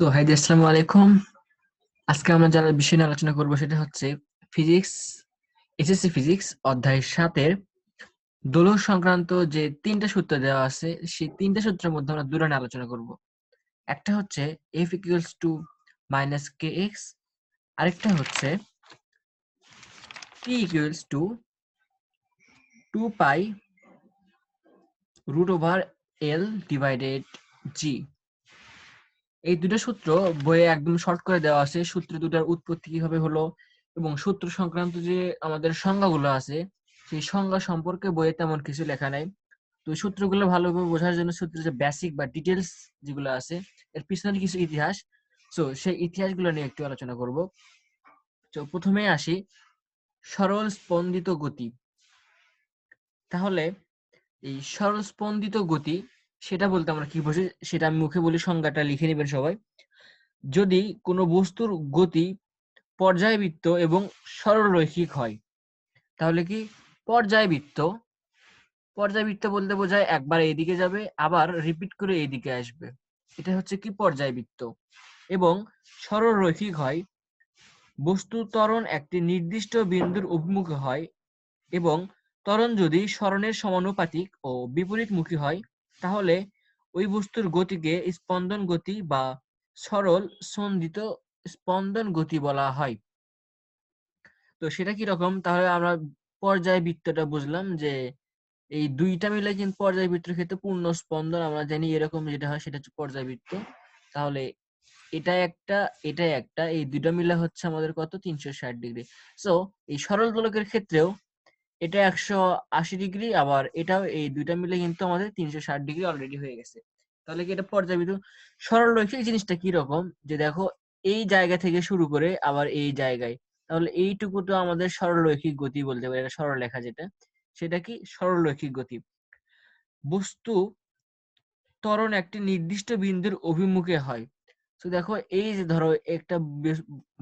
তো হাইদি আসসালামু আলাইকুম। আজকে আমরা যারা বিষয় নিয়ে আলোচনা করব সেটা হচ্ছে ফিজিক্স এসএসসি ফিজিক্স অধ্যায় সাতের দোলক সংক্রান্ত যে তিনটা সূত্র দেওয়া আছে, সেই তিনটা সূত্রের মধ্যে আমরা দুটো নিয়ে আলোচনা করব। একটা হচ্ছে F equals to minus K X আরেকটা হচ্ছে T equals to two pi root over L divided G এই দুটো সূত্র বইয়ে একদম শর্ট করে দেওয়া আছে। সূত্র দুটার উৎপত্তি কীভাবে হলো এবং সূত্র সংক্রান্ত যে আমাদের সংজ্ঞাগুলো আছে, সেই সংজ্ঞা সম্পর্কে বইয়ে তেমন কিছু লেখা নাই। তো সূত্রগুলো ভালোভাবে বোঝার জন্য সূত্রের যে বেসিক বা ডিটেলস যেগুলো আছে, এর পিছনে কিছু ইতিহাস। তো সেই ইতিহাসগুলো নিয়ে একটু আলোচনা করব। তো প্রথমে আসি। সরল স্পন্দিত গতি। তাহলে এই সরল স্পন্দিত গতি সেটা বলতে আমরা কি বুঝি সেটা আমি মুখে বলি, সংজ্ঞাটা লিখে নেবেন সবাই। যদি কোনো বস্তুর গতি পর্যায়বৃত্ত এবং সরলরৈখিক হয়, তাহলে কি পর্যায়বৃত্ত? পর্যায়বৃত্ত বলতে বোঝায় একবার এইদিকে যাবে, আবার রিপিট করে এইদিকে আসবে। এটা হচ্ছে কি পর্যায়বৃত্ত? এবং সরলরৈখিক হয়, বস্তু ত্বরণ একটি নির্দিষ্ট বিন্দুর অভিমুখে হয় এবং ত্বরণ যদি স্মরণের সমানুপাতিক ও বিপরীতমুখী হয় তাহলে ওই বস্তুর গতিকে স্পন্দন গতি বা সরল সন্ধিত স্পন্দন গতি বলা হয়। তো সেটা কি রকম? তাহলে আমরা পর্যায়বৃত্তটা বুঝলাম যে এই দুইটা মিলে কিন্তু পর্যায়বৃত্তের ক্ষেত্রে পূর্ণ স্পন্দন, আমরা জানি এরকম যেটা হয় সেটা হচ্ছে পর্যায় পর্যায়বৃত্ত। তাহলে এটা একটা এটা একটা, এই দুইটা মিলে হচ্ছে আমাদের কত? তিনশো ষাট ডিগ্রি। সো এই সরল দোলকের ক্ষেত্রেও এটা একশো আশি ডিগ্রি, আবার এটাও এই দুইটা মিলে কিন্তু আমাদের তিনশো ষাট ডিগ্রি অলরেডি হয়ে গেছে। তাহলে কি এটা পর্যাবৃত্ত রৈখিক জিনিসটা কি রকম? যে দেখো, এই জায়গা থেকে শুরু করে আবার এই জায়গায়। তাহলে এইটুকু তো আমাদের সরল রৈখিক গতি বলতে পারি, এটা সরল লেখা যেটা, সেটা কি? সরল রৈখিক গতি। বস্তু ত্বরণ একটি নির্দিষ্ট বিন্দুর অভিমুখে হয়। তো দেখো, এই যে ধরো একটা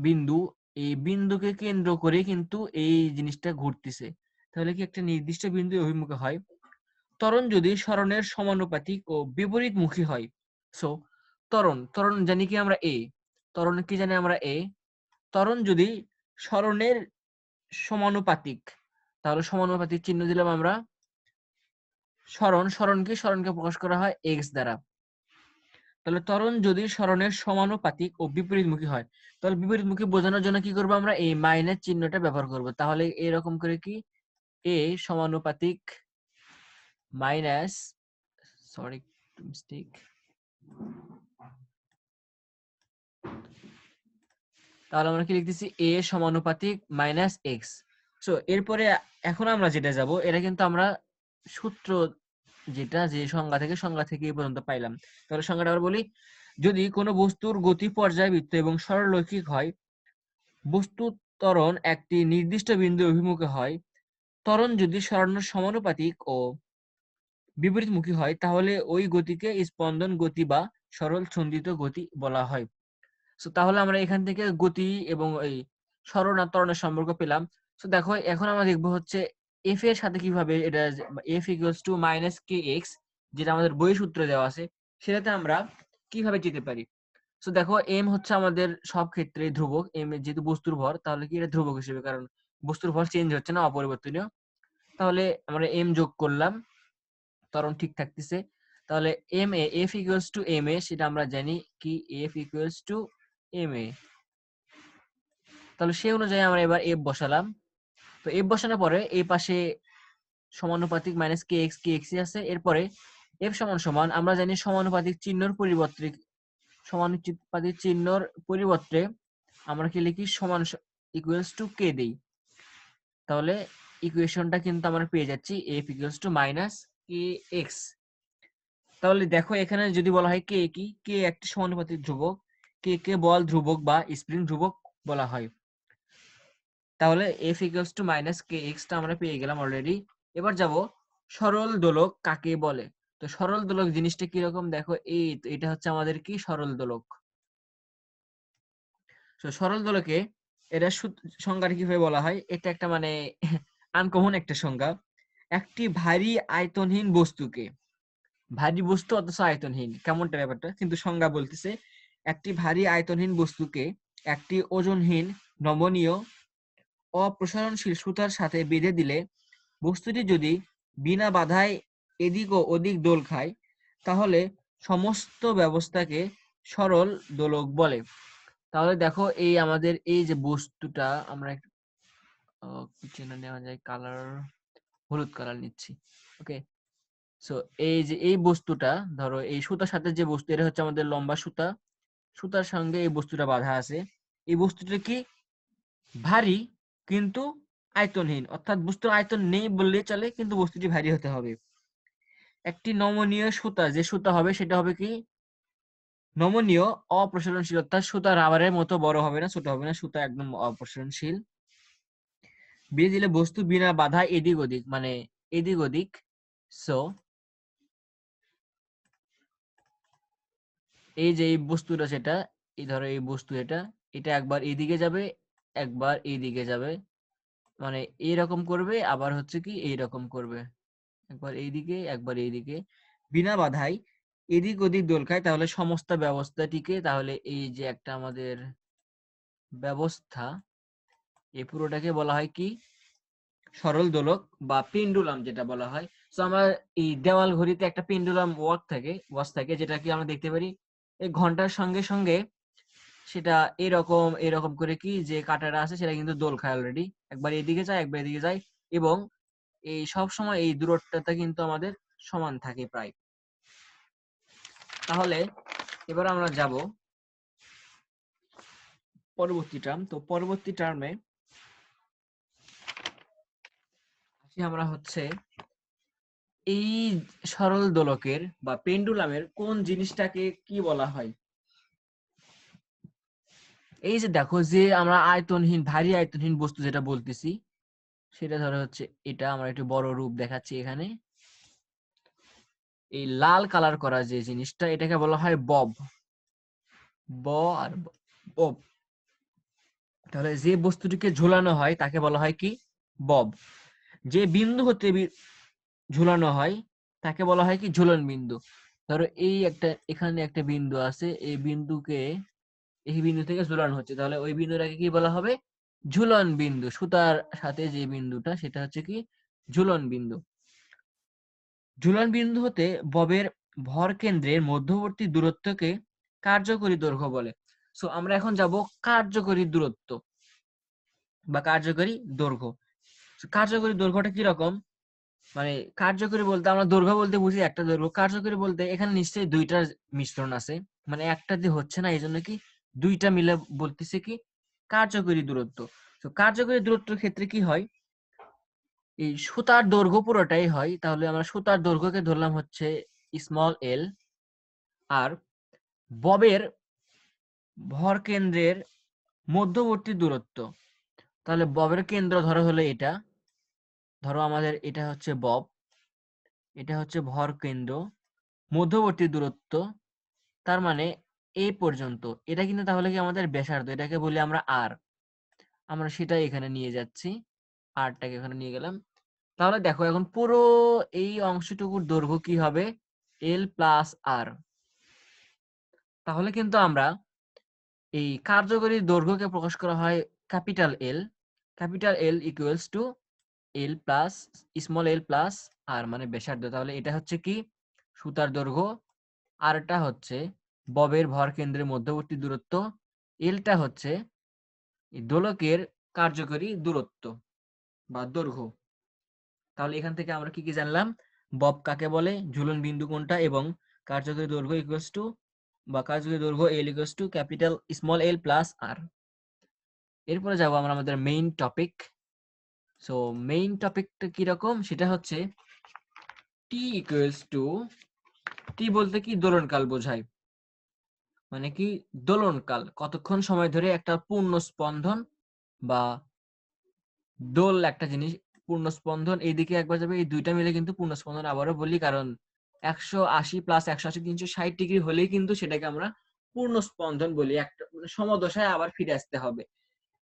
বিন্দু, এই বিন্দুকে কেন্দ্র করে কিন্তু এই জিনিসটা ঘুরতেছে। তাহলে কি একটা নির্দিষ্ট বিন্দু অভিমুখে হয়? ত্বরণ যদি সরণের সমানুপাতিক ও বিপরীতমুখী হয় সো ত্বরণ ত্বরণ জানি কি আমরা এ ত্বরণ কি জানি আমরা এ ত্বরণ যদি সরণের সমানুপাতিক, তাহলে সমানুপাতিক চিহ্ন দিলাম আমরা সরণ সরণকে সরণকে প্রকাশ করা হয় এক্স দ্বারা। তাহলে ত্বরণ যদি সরণের সমানুপাতিক ও বিপরীতমুখী হয়, তাহলে বিপরীতমুখী বোঝানোর জন্য কি করব আমরা? এই মাইনাস চিহ্নটা ব্যবহার করব। তাহলে এরকম করে কি এ সমানুপাতিক মাইনাস সরি মিস্টেক তাহলে আমরা কি লিখতেছি? এ সমানুপাতিক মাইনাস এক্স সো এরপরে এখন আমরা যেটা যাব, এটা কিন্তু আমরা সূত্র যেটা, যে সংজ্ঞা থেকে সংজ্ঞা থেকে এই পর্যন্ত পাইলাম। তাহলে সংজ্ঞাটা বলি, যদি কোনো বস্তুর গতি পর্যায়বৃত্ত এবং সরলরৈখিক হয় বস্তু ত্বরণ একটি নির্দিষ্ট বিন্দু অভিমুখে হয় ত্বরণ যদি সরানোর সমানুপাতিক ও বিপরীতমুখী হয়, তাহলে ওই গতিকে স্পন্দন গতি বা সরল ছন্দিত গতি বলা হয়। সো তাহলে আমরা এখান থেকে গতি এবং এই সরণ আর ত্বরণের সম্পর্ক পেলাম। সো দেখো, এখন আমরা দেখব হচ্ছে এফ এর সাথে কীভাবে এটা F equals to minus K X যেটা আমাদের বই সূত্রে দেওয়া আছে, সেটাতে আমরা কীভাবে যেতে পারি? সো দেখো এম হচ্ছে আমাদের সব ক্ষেত্রে ধ্রুবক। এম যেহেতু বস্তুর ভর, তাহলে কি এটা ধ্রুবক হিসেবে? কারণ বস্তুর ভর চেঞ্জ হচ্ছে না, অপরিবর্তনীয়। তাহলে আমরা এম যোগ করলাম, ত্বরণ ঠিক থাকতেছে। তাহলে M A F equals to M A সেটা আমরা জানি কি F equals to M A তাহলে সেই অনুযায়ী আমরা এবার এফ বসালাম। তো এফ বসানোর পরে এই পাশে সমানুপাতিক minus K X K X আছে। এরপরে এফ সমান সমান, আমরা জানি সমানুপাতিক চিহ্নর পরিবর্তে, সমানুপাতিক চিহ্নর পরিবর্তে আমরা কি লিখি? সমান ইকুয়ালস টু কে দেই। তাহলে ইকুয়েশনটা কিন্তু আমরা পেয়ে যাচ্ছি F equals to minus K X তাহলে দেখো এখানে যদি বলা হয় কে কি? কে একটি সমানুপাতিক ধ্রুবক কে কে বল ধ্রুবক বা স্প্রিং ধ্রুবক বলা হয়। তাহলে F equals to minus K extra আমরা পেয়ে গেলাম অলরেডি এবার যাব সরল দোলক কাকে বলে? তো সরল দোলক জিনিসটা কি রকম? দেখো এই এটা হচ্ছে আমাদের কি? সরল দোলক। সরল দোলকে এটা সংজ্ঞাটা কীভাবে বলা হয়। এটা একটা মানে আনকমন একটা সংজ্ঞা। একটি ভারী আয়তনহীন বস্তুকে, ভারী বস্তু অথচ আয়তনহীন, কেমনটা ব্যাপারটা? কিন্তু সংজ্ঞা বলতেছে, একটি ভারী আয়তনহীন বস্তুকে একটি ওজনহীন, নমনীয়, অপ্রসারণশীল সুতার সাথে বেঁধে দিলে বস্তুটি যদি বিনা বাধায় এদিক ও ওদিক দোল খায়, তাহলে সমস্ত ব্যবস্থাকে সরল দোলক বলে। তাহলে দেখো এই আমাদের এই যে বস্তুটা আমরা আহ, নেওয়া যায় কালার হলুদ কালার নিচ্ছি ওকে সো এই যে এই বস্তুটা ধরো এই সুতার সাথে যে বস্তু এটা হচ্ছে আমাদের লম্বা সুতা সুতার সঙ্গে এই বস্তুটা বাঁধা আছে এই বস্তুটা কি? ভারী কিন্তু আয়তনহীন অর্থাৎ বস্তুর আয়তন নেই বললে চলে কিন্তু বস্তুটি ভারী হতে হবে। একটি নমনীয় সুতা যে সুতা হবে সেটা হবে কি? নমনীয় অপ্রসারণশীল অর্থাৎ সুতা রাবারের মতো বড় হবে না, ছোট হবে না, সুতা একদম অপ্রসারণশীল। বিয়ে দিলে বস্তু বিনা বাধা এদিক ওদিক মানে এদিক ওদিক। সো এই যে এই বস্তুটা সেটা, এই ধরো এই বস্তু এটা এটা একবার এইদিকে যাবে, একবার এইদিকে যাবে। মানে এইরকম করবে, আবার হচ্ছে কি এইরকম করবে। একবার এইদিকে একবার এইদিকে। বিনা বাধায় এদিক ওদিক দোল খায়, তাহলে সমস্ত ব্যবস্থাটিকে তাহলে এই যে একটা আমাদের ব্যবস্থা এই পুরোটাকে বলা হয় কি? সরল দোলক বা পেন্ডুলাম যেটা বলা হয়। তো আমরা এই দেওয়াল ঘড়িতে একটা পেন্ডুলাম ওয়ার্ক থাকে, ওয়াচ থাকে, যেটা কি আমরা দেখতে পারি? এই ঘণ্টার সঙ্গে সঙ্গে সেটা এরকম এরকম করে কি যে কাঁটাটা আছে, সেটা কিন্তু দোল খায় অলরেডি একবার এদিকে যায়, একবার এদিকে যায়, এবং এই সব সময় এই দূরত্বটা কিন্তু আমাদের সমান থাকে প্রায়। তাহলে এবার আমরা যাব পরবর্তী টার্ম তো পরবর্তী টার্মে আমরা হচ্ছে এই সরল দোলকের বা পেন্ডুলামের কোন জিনিসটাকে কি বলা হয়? এই যে দেখো যে আমরা আয়তনহীন, ভারী আয়তনহীন বস্তু যেটা বলতেছি, সেটা ধরো হচ্ছে এটা আমরা একটু বড় রূপ দেখাচ্ছি এখানে। এই লাল কালার করা যে জিনিসটা, এটাকে বলা হয় বব। ব আর বব। তাহলে যে বস্তুটিকে ঝুলানো হয়, তাকে বলা হয় কি? বব। যে বিন্দু হতে ঝুলানো হয়, তাকে বলা হয় কি? ঝুলন বিন্দু। ধরো এই একটা, এখানে একটা বিন্দু আছে, এই বিন্দুকে, এই বিন্দু থেকে ঝুলানো হচ্ছে। তাহলে ওই বিন্দুটাকে কি বলা হবে? ঝুলন বিন্দু। সুতার সাথে যে বিন্দুটা, সেটা হচ্ছে কি? ঝুলন বিন্দু। ঝুলন বিন্দু হতে ববের ভর কেন্দ্রের মধ্যবর্তী দূরত্বকে কার্যকরী দৈর্ঘ্য বলে। সো আমরা এখন যাব কার্যকরী দূরত্ব বা কার্যকরী দৈর্ঘ্য। কার্যকরী দৈর্ঘ্যটা কি রকম? মানে কার্যকরী বলতে আমরা দৈর্ঘ্য বলতে বুঝি একটা দৈর্ঘ্য। কার্যকরী বলতে এখানে নিশ্চয়ই দুইটার মিশ্রণ আছে। মানে একটা দিয়ে হচ্ছে না এই জন্য কি দুইটা মিলে বলতেছে কি কার্যকরী দূরত্ব। তো কার্যকরী দূরত্বের ক্ষেত্রে কি হয়? এই সুতার দৈর্ঘ্য পুরোটাই হয়, তাহলে আমরা সুতার দৈর্ঘ্যকে ধরলাম হচ্ছে স্মল এল আর ববের ভর কেন্দ্রের মধ্যবর্তী দূরত্ব। তাহলে ববের কেন্দ্র ধরো হলো এটা, ধরো আমাদের এটা হচ্ছে বব, এটা হচ্ছে ভর কেন্দ্র, মধ্যবর্তী দূরত্ব, তার মানে এই পর্যন্ত। এটা কিন্তু তাহলে কি আমাদের ব্যাসার্ধ, এটাকে বলি আমরা আর আমরা সেটাই এখানে নিয়ে যাচ্ছি। আরটাকে এখানে নিয়ে গেলাম। তাহলে দেখো এখন পুরো এই অংশটুকুর দৈর্ঘ্য কি হবে? এল প্লাস আর তাহলে কিন্তু আমরা এই কার্যকরী দৈর্ঘ্যকে প্রকাশ করা হয় capital L capital L equals to L plus small L plus R মানে ব্যাসার্ধ। তাহলে এটা হচ্ছে কি? সুতার দৈর্ঘ্য। আর আরটা হচ্ছে ববের ভর কেন্দ্রের মধ্যবর্তী দূরত্ব। এলটা হচ্ছে দোলকের কার্যকরী দূরত্ব। বা দৈর্ঘ্য। তাহলে এখান থেকে আমরা কি কি জানলাম? বব কাকে বলে? ঝুলন বিন্দু কোনটা? এবং কার্যকরী দৈর্ঘ্য ইকুয়ালস টু বা কার্যকরী দৈর্ঘ্য L equals to capital small L plus R এরপরে যাব আমরা আমাদের মেইন টপিক সো মেইন টপিকটা কি রকম? সেটা হচ্ছে টি ইকুয়ালস টু টি বলতে কি দোলনকাল বোঝায়? মানে কি? দোলনকাল। কতক্ষণ সময় ধরে একটা পূর্ণ স্পন্দন বা দোল একটা জিনিস পূর্ণ স্পন্দন এইদিকে একবার যাবে, এই দুইটা মিলে কিন্তু পূর্ণ স্পন্দন আবারও বলি, কারণ একশো আশি প্লাস একশো আশি তিনশো ষাট ডিগ্রি হলেই কিন্তু সেটাকে আমরা পূর্ণ স্পন্দন বলি, একটা মানে সমদশায় আবার ফিরে আসতে হবে।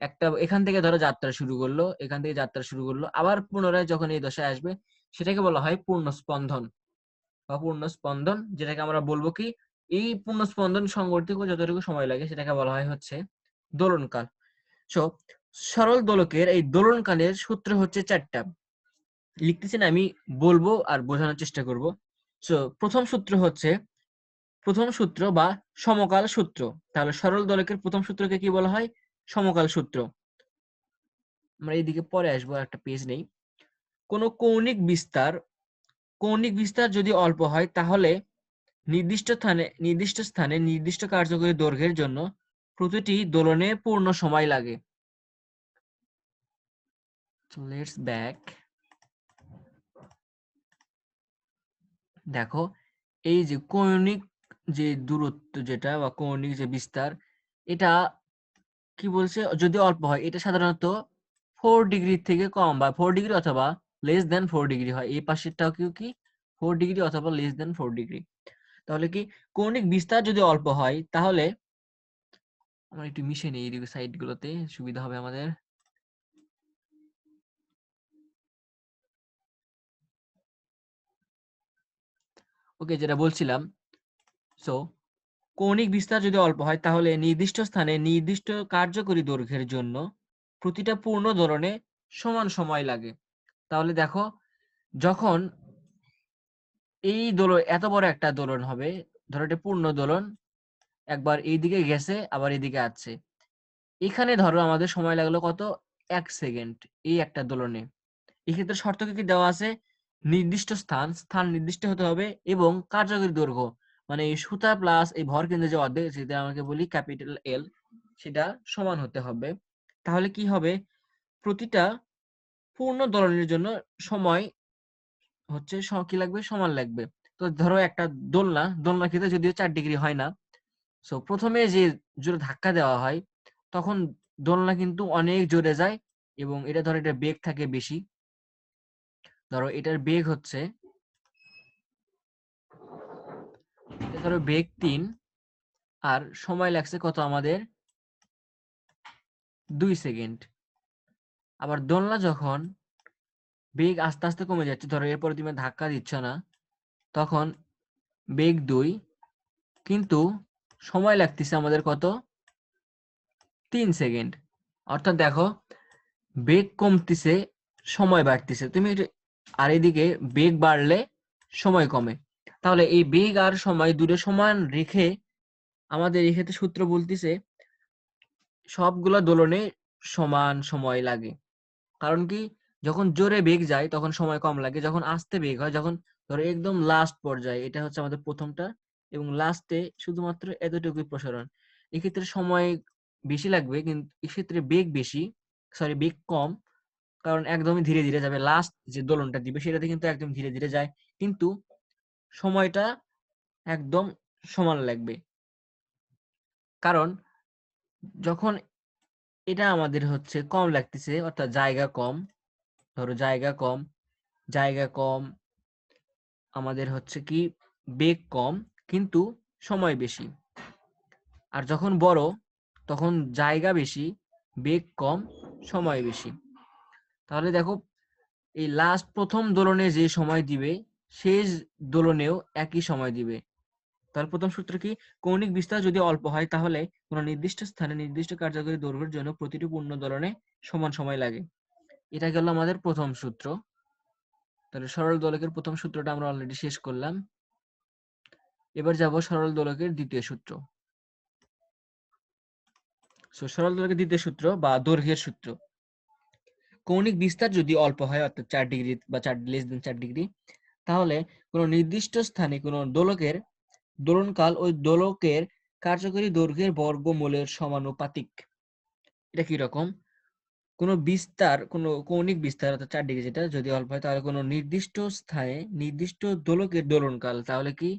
একটা এখান থেকে ধরো যাত্রা শুরু করল, এখান থেকে যাত্রা শুরু করল, আবার পুনরায় যখন এই দশায় আসবে, সেটাকে বলা হয় পূর্ণ স্পন্দন বা পূর্ণ স্পন্দন যেটাকে আমরা বলব কি, এই পূর্ণ পূর্ণস্পন্দন সংগঠিত যতটুকু সময় লাগে, সেটাকে বলা হয় হচ্ছে দোলনকাল। সো সরল দোলকের এই দোলনকালের সূত্র হচ্ছে চারটা। লিখতেছি না, আমি বলব আর বোঝানোর চেষ্টা করব। সো প্রথম সূত্র হচ্ছে, প্রথম সূত্র বা সমকাল সূত্র। তাহলে সরল দোলকের প্রথম সূত্রকে কি বলা হয়? সমকাল সূত্র। আমরা এইদিকে পরে আসব একটা পেজ নেই। কোনো কৌণিক বিস্তার কৌণিক বিস্তার যদি অল্প হয়, তাহলে নির্দিষ্ট স্থানে নির্দিষ্ট স্থানে নির্দিষ্ট কার্যকরী দৈর্ঘ্যের জন্য প্রতিটি দোলনে পূর্ণ সময় লাগে। লেটস ব্যাক দেখো, এই যে কৌণিক যে দূরত্ব যেটা বা কৌণিক যে বিস্তার, এটা কি বলছে? যদি অল্প হয়, এটা সাধারণত ফোর ডিগ্রি থেকে কম বা ফোর ডিগ্রি অথবা লেস দেন ফোর ডিগ্রি হয়। এই পাশেরটাও কি কি? ফোর ডিগ্রি অথবা লেস দেন ফোর ডিগ্রি তাহলে কি কৌণিক বিস্তার যদি অল্প হয়, তাহলে আমরা একটু মিশে নিই এই সাইড গুলোতে, সুবিধা হবে আমাদের। ওকে যেটা বলছিলাম সো কৌণিক বিস্তার যদি অল্প হয়, তাহলে নির্দিষ্ট স্থানে নির্দিষ্ট কার্যকরী দৈর্ঘ্যের জন্য প্রতিটা পূর্ণ দোলনে সমান সময় লাগে। তাহলে দেখো, যখন এই দোলন, এত বড় একটা দোলন হবে, ধরো এটা পূর্ণ দোলন, একবার এইদিকে গেছে, আবার এদিকে আসছে। এখানে ধরো আমাদের সময় লাগল কত? এক সেকেন্ড এই একটা দোলনে। এক্ষেত্রে শর্ত কি দেওয়া আছে? নির্দিষ্ট স্থান স্থান নির্দিষ্ট হতে হবে এবং কার্যকরী দৈর্ঘ্য। মানে এই সুতা প্লাস এই ভর কেন্দ্রে যে অর্ধেক যেটা আমাকে বলি ক্যাপিটাল এল সেটা সমান হতে হবে। তাহলে কি হবে? প্রতিটা পূর্ণ দোলনের জন্য সময় হচ্ছে কি লাগবে? সমান লাগবে। তো ধরো একটা দোলনা দোলনা ক্ষেত্রে যদিও চার ডিগ্রি হয় না সো প্রথমে যে জোরে ধাক্কা দেওয়া হয়, তখন দোলনা কিন্তু অনেক জোরে যায় এবং এটা ধরো এটা বেগ থাকে বেশি। ধরো এটার বেগ হচ্ছে ধরো বেগ তিন, আর সময় লাগছে কত আমাদের? দুই সেকেন্ড। আবার দোলনা যখন বেগ আস্তে আস্তে কমে যাচ্ছে, ধরো এরপরে তুমি ধাক্কা দিচ্ছ না, তখন বেগ দুই, কিন্তু সময় লাগতেছে আমাদের কত? তিন সেকেন্ড। অর্থাৎ দেখো, বেগ কমতেছে, সময় বাড়তেছে। তুমি আর এদিকে বেগ বাড়লে সময় কমে। তাহলে এই বেগ আর সময় দূরে সমান রেখে আমাদের এক্ষেত্রে সূত্র বলতেছে, সবগুলো দোলনে সমান সময় লাগে। কারণ কি? যখন জোরে বেগ যায়, তখন সময় কম লাগে। যখন আস্তে বেগ হয়, যখন ধরো একদম লাস্ট পর্যায়ে, এটা হচ্ছে আমাদের প্রথমটা, এবং লাস্টে শুধুমাত্র এতটুকুই প্রসারণ। এক্ষেত্রে সময় বেশি লাগবে, কিন্তু এক্ষেত্রে বেগ বেশি সরি বেগ কম কারণ একদমই ধীরে ধীরে যাবে। লাস্ট যে দোলনটা দিবে, সেটাতে কিন্তু একদম ধীরে ধীরে যায়। কিন্তু সময়টা একদম সমান লাগবে। কারণ যখন এটা আমাদের হচ্ছে কম লাগতেছে, অর্থাৎ জায়গা কম, ধরো জায়গা কম জায়গা কম, আমাদের হচ্ছে কি বেগ কম, কিন্তু সময় বেশি। আর যখন বড়, তখন জায়গা বেশি, বেগ কম, সময় বেশি। তাহলে দেখো, এই লাস্ট প্রথম দোলনে যে সময় দিবে, শেষ দোলনেও একই সময় দিবে। তার প্রথম সূত্র কি? কৌণিক বিস্তার যদি অল্প হয়, তাহলে কোন নির্দিষ্ট স্থানে নির্দিষ্ট কার্যকরী দৈর্ঘ্যের জন্য প্রতিটি পূর্ণ দোলনে সমান সময় লাগে। এটা গেল আমাদের প্রথম সূত্র। তাহলে সরল দোলকের প্রথম সূত্রটা আমরা অলরেডি শেষ করলাম। এবার যাব সরল দোলকের দ্বিতীয় সূত্র। সরল দোলকের দ্বিতীয় সূত্র বা দৈর্ঘ্যের সূত্র। কৌণিক বিস্তার যদি অল্প হয়, অর্থাৎ চার ডিগ্রি বা চার লেস দেন চার ডিগ্রি, তাহলে কোনো নির্দিষ্ট স্থানে কোনো দোলকের দোলনকাল ওই দোলকের কার্যকরী দৈর্ঘ্যের বর্গমূলের সমানুপাতিক। এটা কি রকম? কোনো বিস্তার, কোনো কৌণিক বিস্তার, অর্থাৎ চার ডিগ্রি যেটা যদি অল্প হয়, তাহলে কোনো নির্দিষ্ট স্থানে নির্দিষ্ট দোলকের দোলনকাল, তাহলে কি?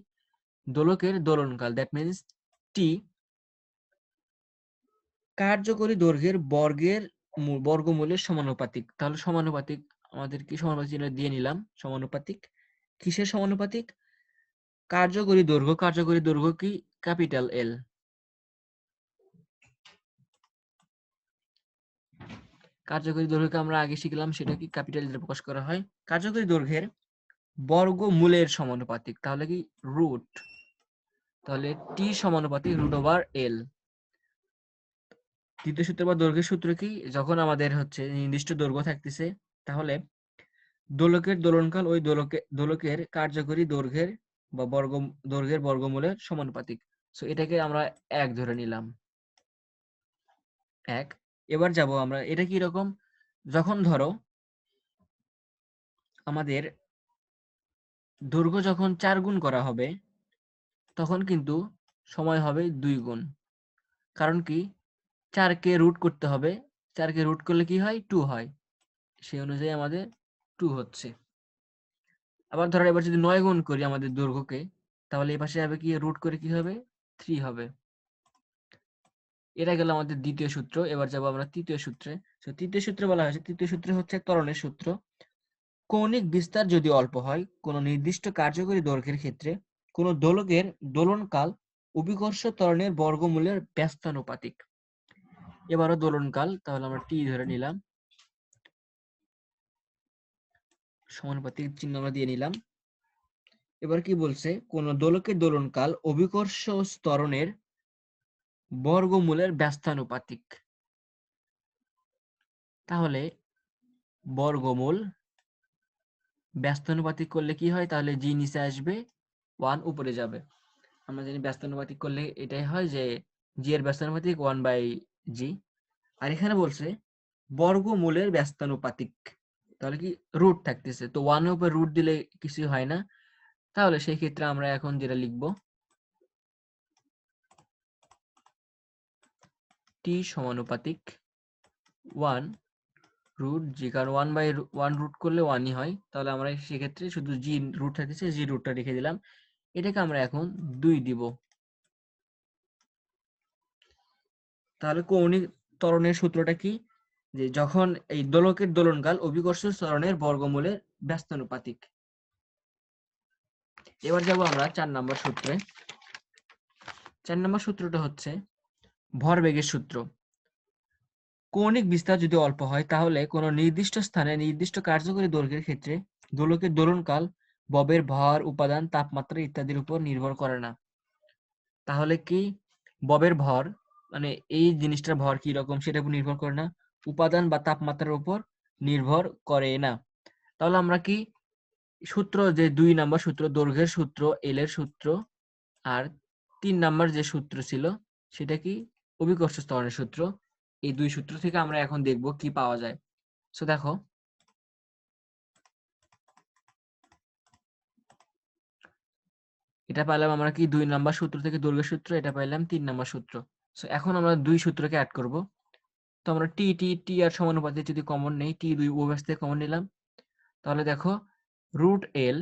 দোলকের দোলনকাল দ্যাট মিনস টি কার্যকরী দৈর্ঘ্যের বর্গের বর্গমূলের সমানুপাতিক। তাহলে সমানুপাতিক আমাদের কি সমানুপাতিক দিয়ে নিলাম। সমানুপাতিক। কিসের সমানুপাতিক? কার্যকরী দৈর্ঘ্য। কার্যকরী দৈর্ঘ্য কি? ক্যাপিটাল এল কার্যকরী দৈর্ঘ্যকে আমরা আগে শিখলাম, সেটা কি? ক্যাপিটাল দিয়ে প্রকাশ করা হয়। কার্যকরী দৈর্ঘ্যের বর্গমূলের সমানুপাতিক। তাহলে কি? রুট। তাহলে টি সমানুপাতিক, রুট ওভার এল দ্বিতীয় সূত্র বা দৈর্ঘ্যের সূত্র কি? যখন আমাদের হচ্ছে নির্দিষ্ট দৈর্ঘ্য থাকতেছে, তাহলে দোলকের দোলনকাল ওই দোলকে, দোলকের কার্যকরী দৈর্ঘ্যের বা বর্গ, দৈর্ঘ্যের বর্গমূলের সমানুপাতিক। সো এটাকে আমরা এক ধরে নিলাম। এক। এবার যাব আমরা, এটা কি রকম? যখন ধরো আমাদের দৈর্ঘ্য যখন চার গুণ করা হবে, তখন কিন্তু সময় হবে দুই গুণ। কারণ কি? চারকে রুট করতে হবে। চারকে রুট করলে কি হয়? টু হয়। সেই অনুযায়ী আমাদের টু হচ্ছে। আবার ধরো এবার যদি নয় গুণ করি আমাদের দৈর্ঘ্যকে, তাহলে এই পাশে হবে কি রুট করে কি হবে? থ্রি হবে। এটা গেল আমাদের দ্বিতীয় সূত্র। এবার যাব আমরা তৃতীয় সূত্রে। তো তৃতীয় সূত্রে বলা হয়েছে, তৃতীয় সূত্রে হচ্ছে ত্বরণের সূত্র। কৌণিক বিস্তার যদি অল্প হয়, কোনো নির্দিষ্ট কার্যকরী দৈর্ঘ্যের ক্ষেত্রে কোনো দোলকের দোলনকাল অভিকর্ষ ত্বরণের বর্গমূলের ব্যস্তানুপাতিক। এবারও দোলনকাল, তাহলে আমরা টি ধরে নিলাম। সমানুপাতিক চিহ্ন আমরা দিয়ে নিলাম। এবার কি বলছে? কোন দোলকের দোলনকাল অভিকর্ষ স্তরণের বর্গমূলের ব্যস্তানুপাতিক। তাহলে বর্গমূল ব্যস্তানুপাতিক করলে কি হয়? তাহলে জি নিচে আসবে, ওয়ান উপরে যাবে। আমরা জানি ব্যস্তানুপাতিক করলে এটাই হয় যে জি এর ব্যস্তানুপাতিক ওয়ান বাই জি। আর এখানে বলছে, বর্গমূলের ব্যস্তানুপাতিক। তাহলে কি রুট থাকতেছে? তো ওয়ানের উপর রুট দিলে কিছু হয় না। তাহলে সেই ক্ষেত্রে আমরা এখন যেটা লিখব টি সমানুপাতিক ওয়ান রুট জি কারণ ওয়ান বাই ওয়ান রুট করলে ওয়ানই হয়। তাহলে আমরা সেক্ষেত্রে শুধু জি রুট থাকতেছে জি রুটটা রেখে দিলাম। এটাকে আমরা এখন দুই দিব। তাহলে কৌণিক ত্বরণের সূত্রটা কি? যে যখন এই দোলকের দোলনকাল অভিকর্ষ ত্বরণের বর্গমূলের ব্যস্তানুপাতিক। এবার যাব আমরা চার নম্বর সূত্রে। চার নম্বর সূত্রটা হচ্ছে ভরবেগের সূত্র। কৌণিক বিস্তার যদি অল্প হয়, তাহলে কোনো নির্দিষ্ট স্থানে নির্দিষ্ট কার্যকরী দৈর্ঘ্যের ক্ষেত্রে দোলকের দোলনকাল, ববের ভর, উপাদান, তাপমাত্রা ইত্যাদির উপর নির্ভর করে না। তাহলে কি? ববের ভর মানে এই জিনিসটার ভর কি রকম সেটার উপর নির্ভর করে না। উপাদান বা তাপমাত্রার উপর নির্ভর করে না। তাহলে আমরা কি সূত্র যে দুই নাম্বার সূত্র, দৈর্ঘ্যের সূত্র এল এর সূত্র আর তিন নাম্বার যে সূত্র ছিল সেটা কি অভিকর্ষ স্তরণের সূত্র। এই দুই সূত্র থেকে আমরা এখন দেখব কি পাওয়া যায়। সো দেখো। এটা পাইলাম আমরা কি দুই নাম্বার সূত্র থেকে দৈর্ঘ্য সূত্র, এটা পাইলাম তিন নাম্বার সূত্র। সো এখন আমরা দুই সূত্রকে অ্যাড করব। তো আমরা টি টি টি আর সমানুপাতে যদি কমন নেই টি দুই উভয় থেকে কমন নিলাম। তাহলে দেখো রুট এল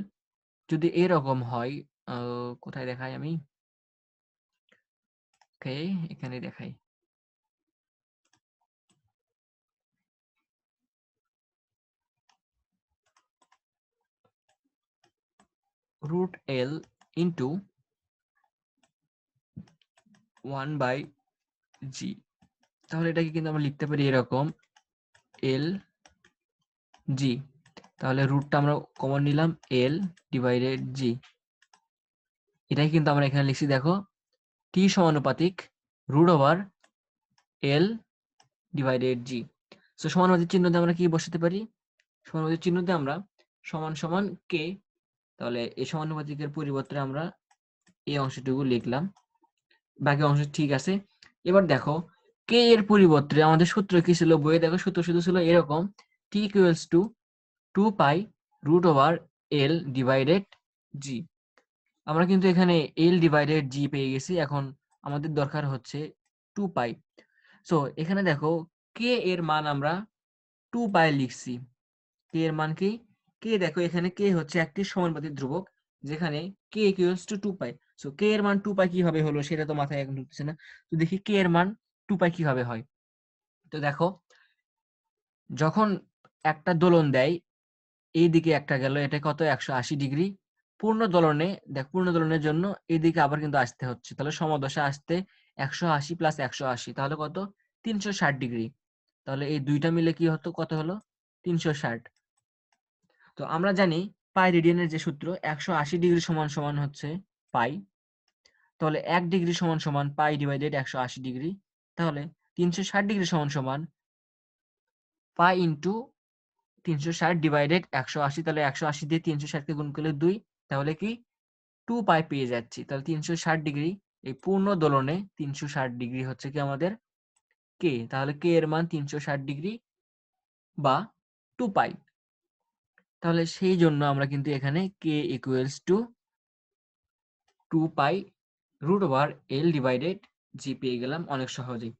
যদি এরকম হয় কোথায় দেখাই আমি? এখানে দেখাই। root L into 1 by G তাহলে এটাকে কিন্তু আমরা লিখতে পারি এরকম এল জি তাহলে রুটটা আমরা কমন নিলাম এল ডিভাইডেড জি এটাই কিন্তু আমরা এখানে লিখছি, দেখো টি সমানুপাতিক root over L divided G so সমানুপাতিক চিহ্ন দিয়ে আমরা কি বসাতে পারি? সমানুপাতিক চিহ্ন দিয়ে আমরা সমান সমান কে তাহলে এই সমানুপাতিকের পরিবর্তে আমরা এই অংশটুকু লিখলাম। বাকি অংশ ঠিক আছে। এবার দেখো কে এর পরিবর্তে আমাদের সূত্র কি ছিল? বইয়ে দেখো সূত্র শুধু ছিল এরকম T equals to two pi root over L divided G আমরা কিন্তু এখানে এল ডিভাইডেড জি পেয়ে গেছি, এখন আমাদের দরকার হচ্ছে টু পাই সো এখানে দেখো কে এর মান আমরা টু পাই লিখছি। কে এর মান কি? কে দেখো এখানে কে হচ্ছে একটি সমানুপাতিক ধ্রুবক, যেখানে K equals to two pi so K এর মান টু পাই কীভাবে হলো সেটা তো মাথায় এখন ঢুকতেছে না। তো দেখি কে এর মান টু পাই কীভাবে হয়? তো দেখো, যখন একটা দোলন দেয় এই দিকে একটা গেল, এটা কত? একশো আশি ডিগ্রি। পূর্ণ দোলনে, দেখ, পূর্ণ দোলনের জন্য এইদিকে আবার কিন্তু আসতে হচ্ছে। তাহলে সমদশা আসতে একশো আশি প্লাস একশো আশি, তাহলে কত? তিনশো ষাট ডিগ্রি। তাহলে এই দুইটা মিলে কি হতো? কত হলো? তিনশো ষাট। তো আমরা জানি পাই রেডিয়ানের যে সূত্র, একশো আশি ডিগ্রি সমান সমান হচ্ছে পাই। তাহলে এক ডিগ্রি সমান সমান পাই ডিভাইডেড একশো আশি ডিগ্রি। তাহলে তিনশো ষাট ডিগ্রি সমান সমান পাই ইন্টু তিনশো ষাট ডিভাইডেড একশো আশি, তাহলে একশো আশি দিয়ে তিনশো ষাটকে গুণ করলে দুই, তাহলে কি টু পাই পেয়ে যাচ্ছি। তাহলে তিনশো ষাট ডিগ্রি, এই পূর্ণ দোলনে তিনশো ষাট ডিগ্রি হচ্ছে কি আমাদের কে? তাহলে কে এর মান তিনশো ষাট ডিগ্রি বা টু পাই? তাহলে সেই জন্য আমরা কিন্তু এখানে কে equals to two pi root over L divided g পেয়ে গেলাম অনেক সহজেই।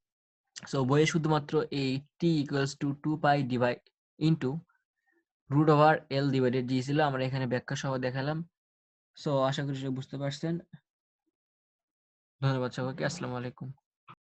সো বইয়ে শুধুমাত্র এই T equals to two pi divide into root over L divided g ছিল, আমরা এখানে ব্যাখ্যা সহ দেখালাম। সো আশা করি বুঝতে পারছেন। ধন্যবাদ সবাইকে, আসসালামু আলাইকুম।